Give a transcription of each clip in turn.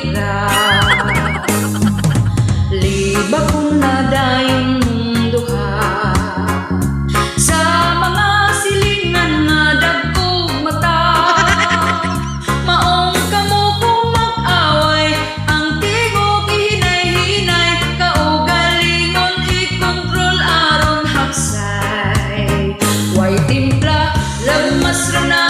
kita Liba kung nada yung mata Maong kamo kung mag-away. Ang hinay Kaugalingon i-control aron hapsay Way timpla, lagmas rin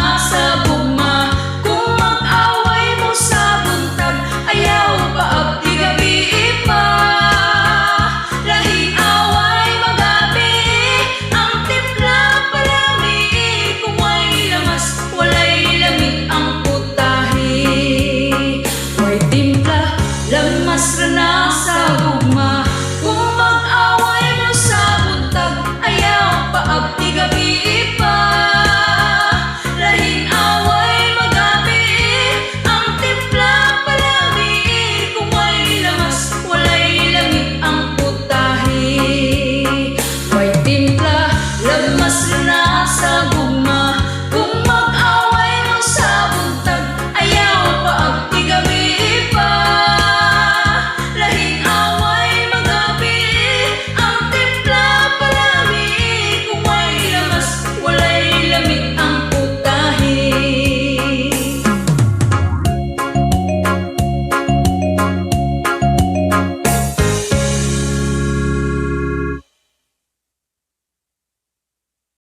Mas nasa buhay